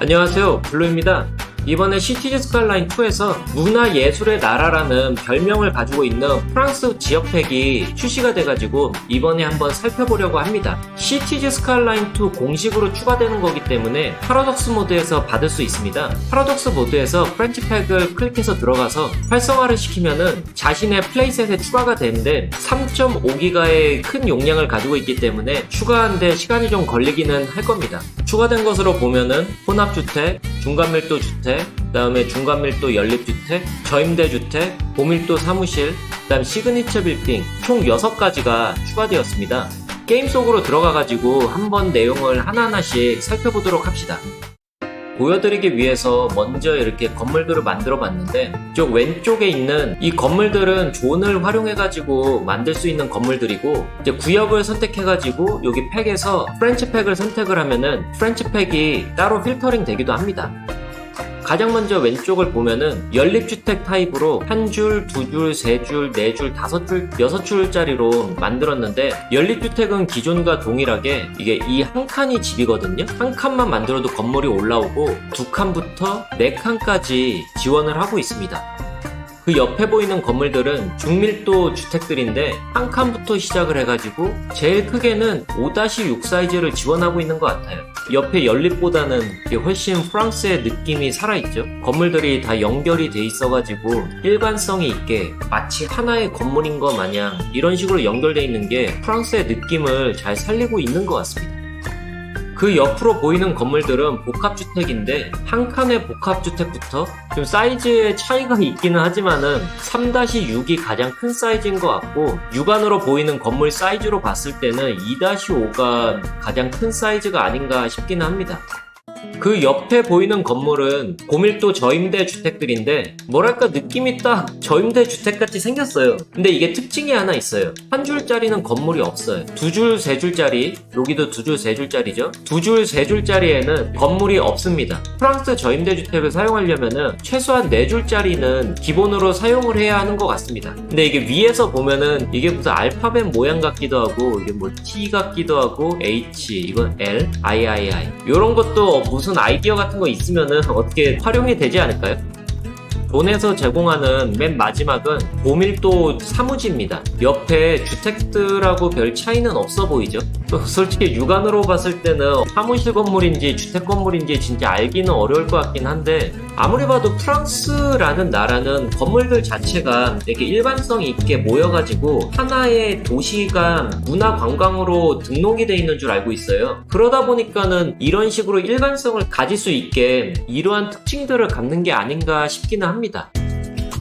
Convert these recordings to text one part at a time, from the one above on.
안녕하세요. 블루입니다 이번에 시티즈 스카이라인 2에서 문화 예술의 나라라는 별명을 가지고 있는 프랑스 지역팩이 출시가 돼가지고 이번에 한번 살펴보려고 합니다. 시티즈 스카이라인 2 공식으로 추가되는 거기 때문에 파라독스 모드에서 받을 수 있습니다. 파라독스 모드에서 프렌치 팩을 클릭해서 들어가서 활성화를 시키면은 자신의 플레이셋에 추가가 되는데 3.5기가의 큰 용량을 가지고 있기 때문에 추가하는데 시간이 좀 걸리기는 할 겁니다. 추가된 것으로 보면은 혼합주택, 중간밀도 주택, 그 다음에 중간밀도 연립주택, 저임대주택, 고밀도 사무실, 그 다음 시그니처 빌딩 총 6가지가 추가되었습니다. 게임 속으로 들어가가지고 한번 내용을 하나하나씩 살펴보도록 합시다. 보여드리기 위해서 먼저 이렇게 건물들을 만들어 봤는데 이쪽 왼쪽에 있는 이 건물들은 존을 활용해 가지고 만들 수 있는 건물들이고 이제 구역을 선택해 가지고 여기 팩에서 프렌치 팩을 선택을 하면은 프렌치 팩이 따로 필터링 되기도 합니다. 가장 먼저 왼쪽을 보면은 연립주택 타입으로 한 줄, 두 줄, 세 줄, 네 줄, 다섯 줄, 여섯 줄짜리로 만들었는데 연립주택은 기존과 동일하게 이게 이 한 칸이 집이거든요. 한 칸만 만들어도 건물이 올라오고 두 칸부터 네 칸까지 지원을 하고 있습니다. 그 옆에 보이는 건물들은 중밀도 주택들인데 한 칸부터 시작을 해가지고 제일 크게는 5-6 사이즈를 지원하고 있는 것 같아요. 옆에 연립보다는 훨씬 프랑스의 느낌이 살아있죠. 건물들이 다 연결이 돼 있어가지고 일관성이 있게 마치 하나의 건물인 것 마냥 이런 식으로 연결돼 있는 게 프랑스의 느낌을 잘 살리고 있는 것 같습니다. 그 옆으로 보이는 건물들은 복합주택인데 한 칸의 복합주택부터 좀 사이즈의 차이가 있기는 하지만은 3-6이 가장 큰 사이즈인 것 같고 육안으로 보이는 건물 사이즈로 봤을 때는 2-5가 가장 큰 사이즈가 아닌가 싶기는 합니다. 그 옆에 보이는 건물은 고밀도 저임대 주택들인데 뭐랄까 느낌이 딱 저임대 주택같이 생겼어요. 근데 이게 특징이 하나 있어요. 한 줄짜리는 건물이 없어요. 두 줄 세 줄짜리 여기도 두 줄 세 줄짜리죠. 두 줄 세 줄짜리에는 건물이 없습니다. 프랑스 저임대 주택을 사용하려면은 최소한 네 줄짜리는 기본으로 사용을 해야 하는 것 같습니다. 근데 이게 위에서 보면은 이게 무슨 알파벳 모양 같기도 하고 이게 뭐 T 같기도 하고 H 이건 L I I I. 이런 것도 무슨 아이디어 같은 거 있으면은 어떻게 활용이 되지 않을까요? 돈에서 제공하는 맨 마지막은 고밀도 사무지입니다. 옆에 주택들하고 별 차이는 없어 보이죠? 솔직히 육안으로 봤을 때는 사무실 건물인지 주택 건물인지 진짜 알기는 어려울 것 같긴 한데 아무리 봐도 프랑스라는 나라는 건물들 자체가 되게 일반성 있게 모여가지고 하나의 도시가 문화 관광으로 등록이 돼 있는 줄 알고 있어요. 그러다 보니까는 이런 식으로 일관성을 가질 수 있게 이러한 특징들을 갖는 게 아닌가 싶기는 합니다.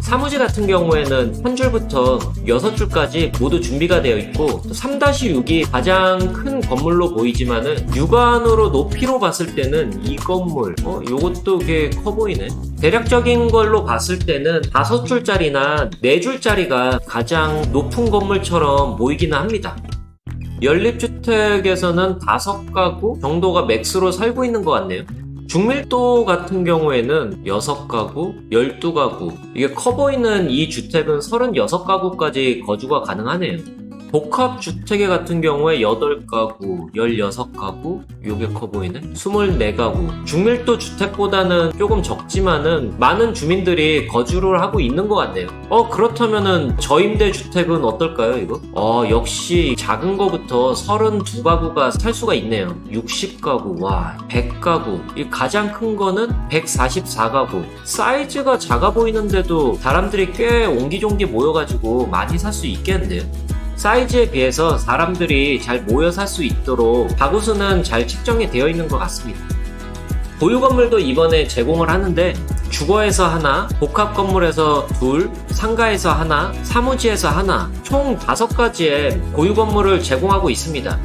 사무지 같은 경우에는 한 줄부터 여섯 줄까지 모두 준비가 되어 있고 3-6이 가장 큰 건물로 보이지만은 육안으로 높이로 봤을 때는 이 건물 어 요것도 꽤 커 보이네. 대략적인 걸로 봤을 때는 다섯 줄짜리나 네 줄짜리가 가장 높은 건물처럼 보이기는 합니다. 연립주택에서는 다섯 가구 정도가 맥스로 살고 있는 것 같네요 중밀도 같은 경우에는 6가구, 12가구. 이게 커 보이는 이 주택은 36가구까지 거주가 가능하네요. 복합 주택에 같은 경우에 8가구, 16가구, 요게 커 보이네? 24가구. 중밀도 주택보다는 조금 적지만은 많은 주민들이 거주를 하고 있는 것 같네요. 어, 그렇다면은 저임대 주택은 어떨까요, 이거? 어, 역시 작은 거부터 32가구가 살 수가 있네요. 60가구, 와, 100가구. 이 가장 큰 거는 144가구. 사이즈가 작아 보이는데도 사람들이 꽤 옹기종기 모여가지고 많이 살 수 있겠는데요. 사이즈에 비해서 사람들이 잘 모여 살 수 있도록 가구수는 잘 책정이 되어 있는 것 같습니다. 보유 건물도 이번에 제공을 하는데 주거에서 하나, 복합 건물에서 둘, 상가에서 하나, 사무지에서 하나, 총 다섯 가지의 보유 건물을 제공하고 있습니다.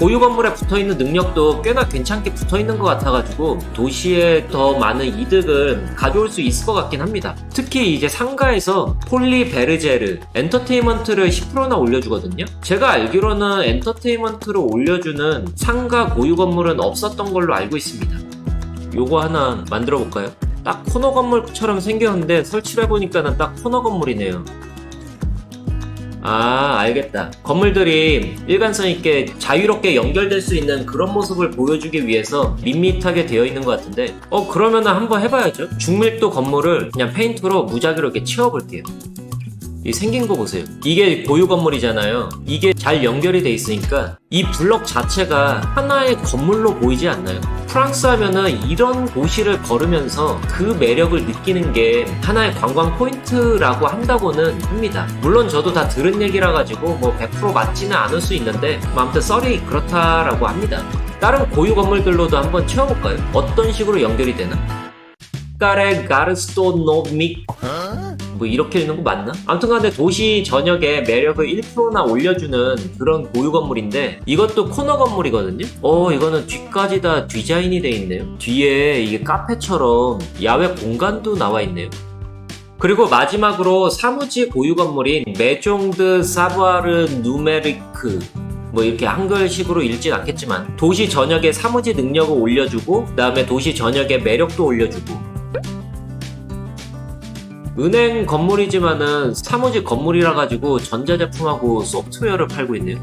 고유 건물에 붙어 있는 능력도 꽤나 괜찮게 붙어 있는 것 같아가지고 도시에 더 많은 이득을 가져올 수 있을 것 같긴 합니다. 특히 이제 상가에서 폴리 베르제르 엔터테인먼트를 10%나 올려주거든요. 제가 알기로는 엔터테인먼트를 올려주는 상가 고유 건물은 없었던 걸로 알고 있습니다. 요거 하나 만들어 볼까요? 딱 코너 건물처럼 생겼는데 설치를 해보니까는 딱 코너 건물이네요. 아, 알겠다. 건물들이 일관성 있게 자유롭게 연결될 수 있는 그런 모습을 보여주기 위해서 밋밋하게 되어 있는 것 같은데, 어, 그러면은 한번 해봐야죠. 중밀도 건물을 그냥 페인트로 무작위로 이렇게 채워볼게요. 이 생긴 거 보세요. 이게 고유 건물이잖아요. 이게 잘 연결이 돼 있으니까 이 블럭 자체가 하나의 건물로 보이지 않나요? 프랑스 하면은 이런 도시를 걸으면서 그 매력을 느끼는 게 하나의 관광 포인트라고 한다고는 합니다. 물론 저도 다 들은 얘기라 가지고 뭐 100% 맞지는 않을 수 있는데 뭐 아무튼 썰이 그렇다라고 합니다. 다른 고유 건물들로도 한번 채워볼까요? 어떤 식으로 연결이 되나? 까레 가르스토 노믹 뭐 이렇게 읽는 거 맞나? 아무튼 간에 도시 전역에 매력을 1%나 올려주는 그런 고유 건물인데 이것도 코너 건물이거든요? 어 이거는 뒤까지 다 디자인이 돼 있네요 뒤에 이게 카페처럼 야외 공간도 나와 있네요 그리고 마지막으로 사무지 고유 건물인 메종드 사부아르 누메리크 뭐 이렇게 한글식으로 읽진 않겠지만 도시 전역의 사무지 능력을 올려주고 그 다음에 도시 전역의 매력도 올려주고 은행 건물이지만은 사무직 건물이라 가지고 전자제품하고 소프트웨어를 팔고 있네요.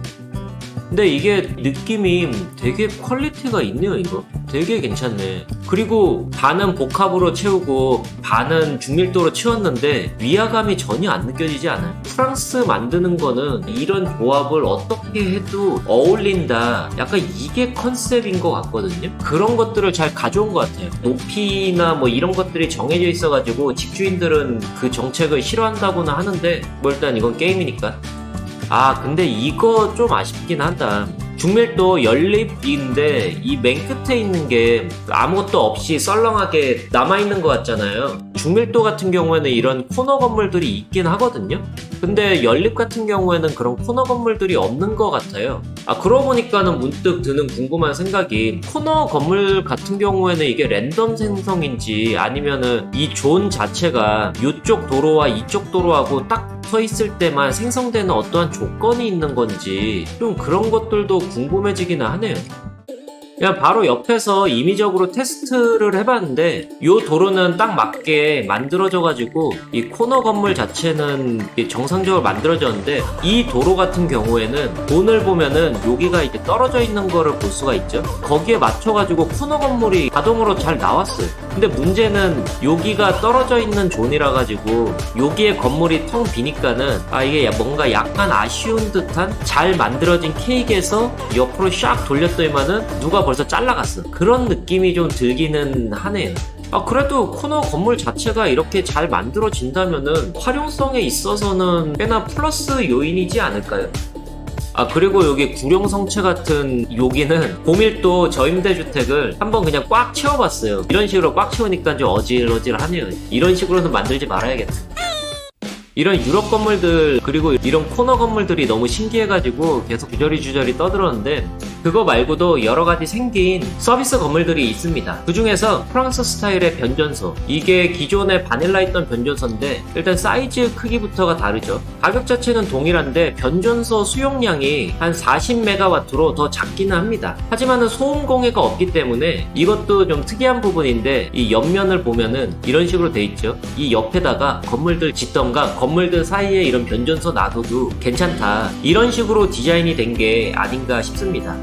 근데 이게 느낌이 되게 퀄리티가 있네요, 이거. 되게 괜찮네. 그리고 반은 복합으로 채우고 반은 중밀도로 채웠는데 위화감이 전혀 안 느껴지지 않아요. 프랑스 만드는 거는 이런 조합을 어떻게 해도 어울린다. 약간 이게 컨셉인 것 같거든요. 그런 것들을 잘 가져온 것 같아요. 높이나 뭐 이런 것들이 정해져 있어가지고 집주인들은 그 정책을 싫어한다고는 하는데 뭐 일단 이건 게임이니까. 아 근데 이거 좀 아쉽긴 한다. 중밀도 연립인데 이 맨 끝에 있는 게 아무것도 없이 썰렁하게 남아있는 것 같잖아요 중밀도 같은 경우에는 이런 코너 건물들이 있긴 하거든요 근데 연립 같은 경우에는 그런 코너 건물들이 없는 것 같아요 아 그러고 보니까는 문득 드는 궁금한 생각이 코너 건물 같은 경우에는 이게 랜덤 생성인지 아니면은 이 존 자체가 이쪽 도로와 이쪽 도로하고 딱서 있을 때만 생성되는 어떠한 조건이 있는 건지 좀 그런 것들도 궁금해지기는 하네요. 그냥 바로 옆에서 임의적으로 테스트를 해봤는데 이 도로는 딱 맞게 만들어져가지고 이 코너 건물 자체는 정상적으로 만들어졌는데 이 도로 같은 경우에는 돈을 보면은 여기가 이제 떨어져 있는 거를 볼 수가 있죠. 거기에 맞춰가지고 코너 건물이 자동으로 잘 나왔어요. 근데 문제는 여기가 떨어져 있는 존이라 가지고 여기에 건물이 텅 비니까는 아 이게 뭔가 약간 아쉬운 듯한 잘 만들어진 케이크에서 옆으로 샥 돌렸더니만은 누가 벌써 잘라갔어. 그런 느낌이 좀 들기는 하네요. 아, 그래도 코너 건물 자체가 이렇게 잘 만들어진다면은 활용성에 있어서는 꽤나 플러스 요인이지 않을까요? 아 그리고 여기 구룡성체 같은 여기는 고밀도 저임대주택을 한번 그냥 꽉 채워봤어요 이런 식으로 꽉 채우니까 좀 어질어질하네요 이런 식으로는 만들지 말아야겠다 이런 유럽 건물들 그리고 이런 코너 건물들이 너무 신기해가지고 계속 주저리 주저리 떠들었는데 그거 말고도 여러 가지 생긴 서비스 건물들이 있습니다. 그 중에서 프랑스 스타일의 변전소 이게 기존에 바닐라 있던 변전소인데 일단 사이즈 크기부터가 다르죠. 가격 자체는 동일한데 변전소 수용량이 한 40메가와트로 더 작기는 합니다. 하지만은 소음 공해가 없기 때문에 이것도 좀 특이한 부분인데 이 옆면을 보면은 이런 식으로 돼 있죠. 이 옆에다가 건물들 짓던가 건물들 사이에 이런 변전소 놔둬도 괜찮다. 이런 식으로 디자인이 된 게 아닌가 싶습니다.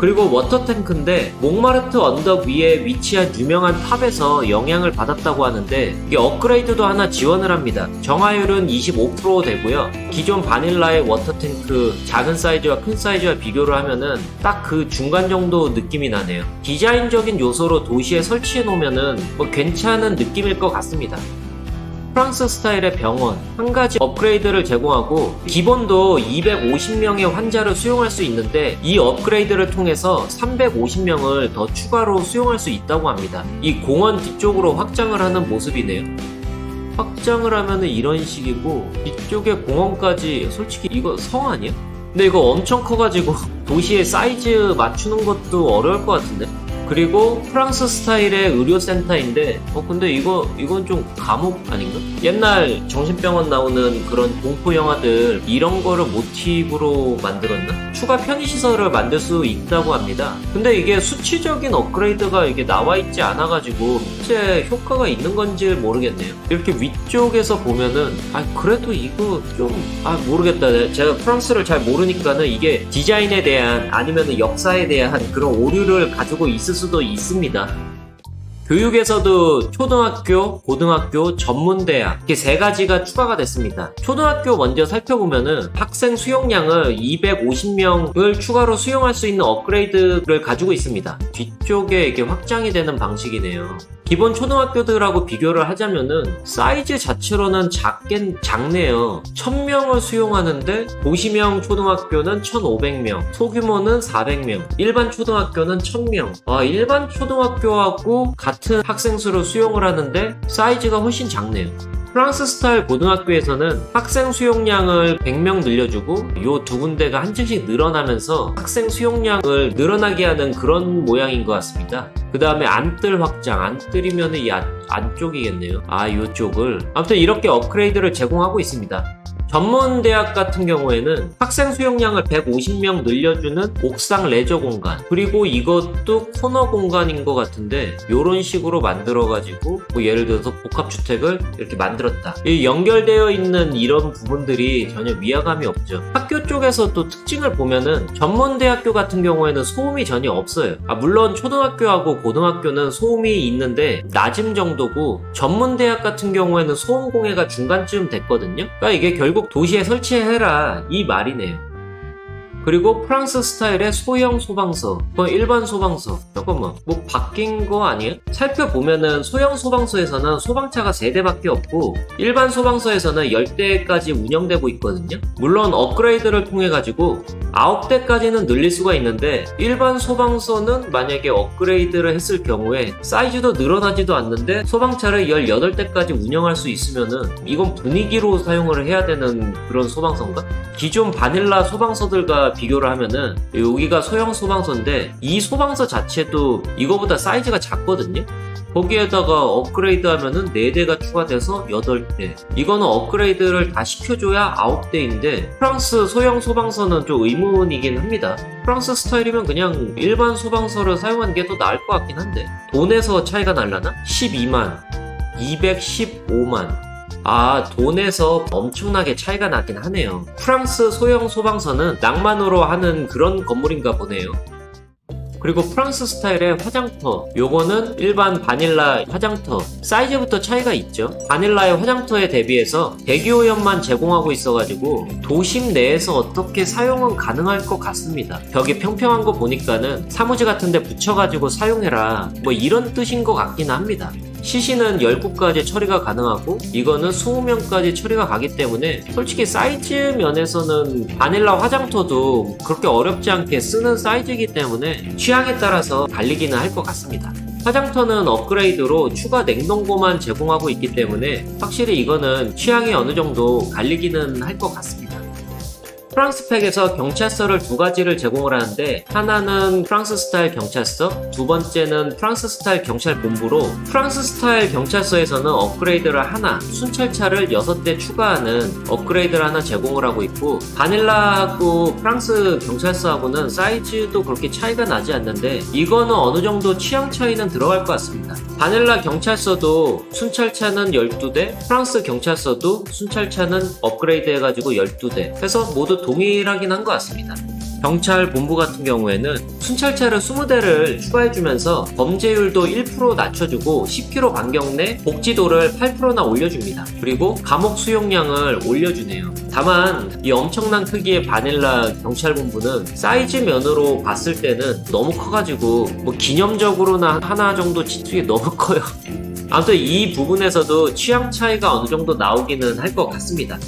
그리고 워터탱크인데 몽마르트 언덕 위에 위치한 유명한 탑에서 영향을 받았다고 하는데 이게 업그레이드도 하나 지원을 합니다. 정화율은 25% 되고요. 기존 바닐라의 워터탱크 작은 사이즈와 큰 사이즈와 비교를 하면은 딱 그 중간 정도 느낌이 나네요. 디자인적인 요소로 도시에 설치해 놓으면은 뭐 괜찮은 느낌일 것 같습니다. 프랑스 스타일의 병원 한 가지 업그레이드를 제공하고 기본도 250명의 환자를 수용할 수 있는데 이 업그레이드를 통해서 350명을 더 추가로 수용할 수 있다고 합니다. 이 공원 뒤쪽으로 확장을 하는 모습이네요. 확장을 하면은 이런 식이고 뒤쪽에 공원까지 솔직히 이거 성 아니야? 근데 이거 엄청 커가지고 도시의 사이즈 맞추는 것도 어려울 것 같은데 그리고 프랑스 스타일의 의료센터인데 어 근데 이거 이건 좀 감옥 아닌가? 옛날 정신병원 나오는 그런 공포 영화들 이런 거를 모티브로 만들었나? 추가 편의시설을 만들 수 있다고 합니다. 근데 이게 수치적인 업그레이드가 이게 나와 있지 않아가지고 실제 효과가 있는 건지 모르겠네요. 이렇게 위쪽에서 보면은 아 그래도 이거 좀 아 모르겠다. 제가 프랑스를 잘 모르니까는 이게 디자인에 대한 아니면 역사에 대한 그런 오류를 가지고 있을 수도 있습니다. 교육에서도 초등학교, 고등학교, 전문대학 이렇게 세 가지가 추가가 됐습니다. 초등학교 먼저 살펴보면은 학생 수용량을 250명을 추가로 수용할 수 있는 업그레이드를 가지고 있습니다. 뒤쪽에 이게 확장이 되는 방식이네요. 기본 초등학교들하고 비교를 하자면은 사이즈 자체로는 작긴 작네요. 1000명을 수용하는데 도시명 초등학교는 1500명, 소규모는 400명, 일반 초등학교는 1000명. 아, 일반 초등학교하고 같은 학생 수를 수용을 하는데 사이즈가 훨씬 작네요. 프랑스 스타일 고등학교에서는 학생 수용량을 100명 늘려주고 요 두 군데가 한 층씩 늘어나면서 학생 수용량을 늘어나게 하는 그런 모양인 것 같습니다. 그 다음에 안뜰 확장, 안뜰이면 이 안, 안쪽이겠네요. 아, 요쪽을. 아무튼 이렇게 업그레이드를 제공하고 있습니다. 전문 대학 같은 경우에는 학생 수용량을 150명 늘려주는 옥상 레저 공간 그리고 이것도 코너 공간인 것 같은데 이런 식으로 만들어 가지고 뭐 예를 들어서 복합주택을 이렇게 만들었다. 이 연결되어 있는 이런 부분들이 전혀 위화감이 없죠. 학교 쪽에서 또 특징을 보면은 전문 대학교 같은 경우에는 소음이 전혀 없어요. 아, 물론 초등학교하고 고등학교는 소음이 있는데 낮음 정도고 전문 대학 같은 경우에는 소음 공해가 중간쯤 됐거든요. 그러니까 이게 결국 도시에 설치해라 이 말이네요. 그리고 프랑스 스타일의 소형 소방서, 뭐 일반 소방서. 잠깐만, 뭐 바뀐 거 아니에요? 살펴보면은 소형 소방서에서는 소방차가 3대밖에 없고 일반 소방서에서는 10대까지 운영되고 있거든요. 물론 업그레이드를 통해 가지고 9대까지는 늘릴 수가 있는데 일반 소방서는 만약에 업그레이드를 했을 경우에 사이즈도 늘어나지도 않는데 소방차를 18대까지 운영할 수 있으면은 이건 분위기로 사용을 해야 되는 그런 소방서인가? 기존 바닐라 소방서들과 비교를 하면은 여기가 소형 소방서인데 이 소방서 자체도 이거보다 사이즈가 작거든요. 거기에다가 업그레이드 하면은 4대가 추가돼서 8대. 이거는 업그레이드를 다 시켜줘야 9대인데, 프랑스 소형 소방서는 좀 의문이긴 합니다. 프랑스 스타일이면 그냥 일반 소방서를 사용하는 게 더 나을 것 같긴 한데, 돈에서 차이가 날라나? 12만, 215만. 아, 돈에서 엄청나게 차이가 나긴 하네요. 프랑스 소형 소방서는 낭만으로 하는 그런 건물인가 보네요. 그리고 프랑스 스타일의 화장터. 요거는 일반 바닐라 화장터. 사이즈부터 차이가 있죠. 바닐라의 화장터에 대비해서 대기오염만 제공하고 있어가지고 도심 내에서 어떻게 사용은 가능할 것 같습니다. 벽이 평평한 거 보니까는 사무지 같은 데 붙여가지고 사용해라. 뭐 이런 뜻인 것 같긴 합니다 CC는 10구까지 처리가 가능하고 이거는 20명까지 처리가 가기 때문에 솔직히 사이즈 면에서는 바닐라 화장터도 그렇게 어렵지 않게 쓰는 사이즈이기 때문에 취향에 따라서 달리기는 할 것 같습니다. 화장터는 업그레이드로 추가 냉동고만 제공하고 있기 때문에 확실히 이거는 취향이 어느 정도 갈리기는 할 것 같습니다. 프랑스 팩에서 경찰서를 두 가지를 제공을 하는데 하나는 프랑스 스타일 경찰서, 두 번째는 프랑스 스타일 경찰 본부로 프랑스 스타일 경찰서에서는 업그레이드를 하나, 순찰차를 6대 추가하는 업그레이드를 하나 제공을 하고 있고 바닐라하고 프랑스 경찰서하고는 사이즈도 그렇게 차이가 나지 않는데 이거는 어느 정도 취향 차이는 들어갈 것 같습니다. 바닐라 경찰서도 순찰차는 12대, 프랑스 경찰서도 순찰차는 업그레이드 해가지고 12대 해서 모두 동일하긴 한 것 같습니다. 경찰 본부 같은 경우에는 순찰차를 20대를 추가해주면서 범죄율도 1% 낮춰주고 10km 반경 내 복지도를 8%나 올려줍니다. 그리고 감옥 수용량을 올려주네요. 다만 이 엄청난 크기의 바닐라 경찰 본부는 사이즈 면으로 봤을 때는 너무 커가지고 뭐 기념적으로나 하나 정도 지투기 너무 커요. 아무튼 이 부분에서도 취향 차이가 어느 정도 나오기는 할 것 같습니다.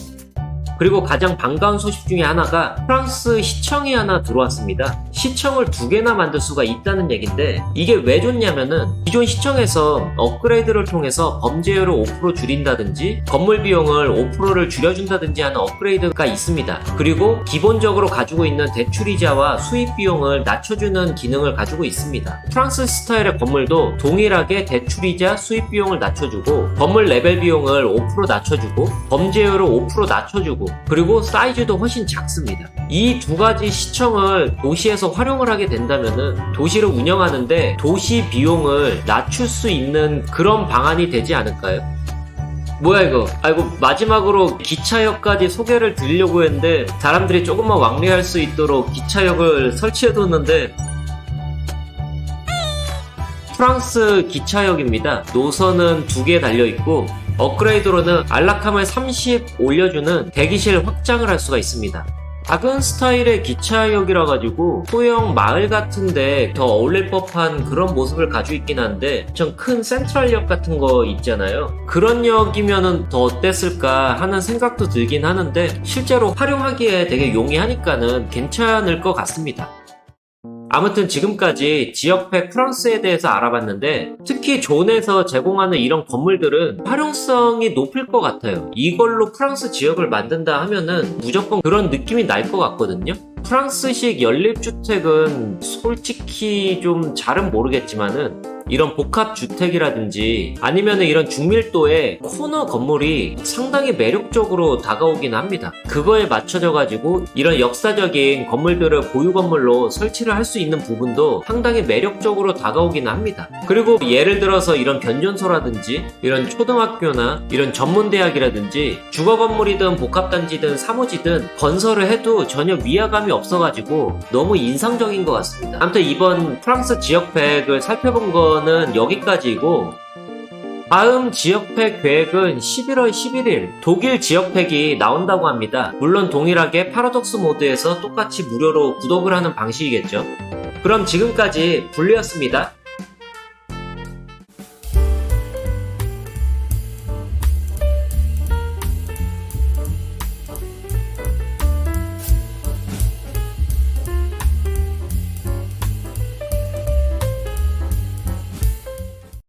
그리고 가장 반가운 소식 중에 하나가 프랑스 시청이 하나 들어왔습니다. 시청을 두 개나 만들 수가 있다는 얘긴데 이게 왜 좋냐면은 기존 시청에서 업그레이드를 통해서 범죄율을 5% 줄인다든지 건물 비용을 5%를 줄여준다든지 하는 업그레이드가 있습니다. 그리고 기본적으로 가지고 있는 대출이자와 수입 비용을 낮춰주는 기능을 가지고 있습니다. 프랑스 스타일의 건물도 동일하게 대출이자 수입 비용을 낮춰주고 건물 레벨 비용을 5% 낮춰주고 범죄율을 5% 낮춰주고 그리고 사이즈도 훨씬 작습니다. 이 두 가지 시청을 도시에서 활용을 하게 된다면은 도시를 운영하는데 도시 비용을 낮출 수 있는 그런 방안이 되지 않을까요? 뭐야 이거? 아이고 마지막으로 기차역까지 소개를 드리려고 했는데 사람들이 조금만 왕래할 수 있도록 기차역을 설치해뒀는데 프랑스 기차역입니다. 노선은 두 개 달려있고 업그레이드로는 안락함을 30 올려주는 대기실 확장을 할 수가 있습니다. 작은 스타일의 기차역이라 가지고 소형 마을 같은데 더 어울릴 법한 그런 모습을 가지고 있긴 한데 좀 큰 센트럴역 같은 거 있잖아요 그런 역이면은 더 어땠을까 하는 생각도 들긴 하는데 실제로 활용하기에 되게 용이하니까는 괜찮을 것 같습니다 아무튼 지금까지 지역팩 프랑스에 대해서 알아봤는데 특히 존에서 제공하는 이런 건물들은 활용성이 높을 것 같아요. 이걸로 프랑스 지역을 만든다 하면은 무조건 그런 느낌이 날 것 같거든요. 프랑스식 연립주택은 솔직히 좀 잘은 모르겠지만은 이런 복합주택이라든지 아니면 이런 중밀도의 코너 건물이 상당히 매력적으로 다가오긴 합니다. 그거에 맞춰져 가지고 이런 역사적인 건물들을 보유 건물로 설치를 할 수 있는 부분도 상당히 매력적으로 다가오긴 합니다. 그리고 예를 들어서 이런 변전소라든지 이런 초등학교나 이런 전문대학이라든지 주거 건물이든 복합단지든 사무지든 건설을 해도 전혀 위화감이 없어가지고 너무 인상적인 것 같습니다. 아무튼 이번 프랑스 지역 팩을 살펴본 거는 여기까지이고 다음 지역팩 계획은 11월 11일 독일 지역팩이 나온다고 합니다. 물론 동일하게 파라독스 모드에서 똑같이 무료로 구독을 하는 방식이겠죠. 그럼 지금까지 분리였습니다.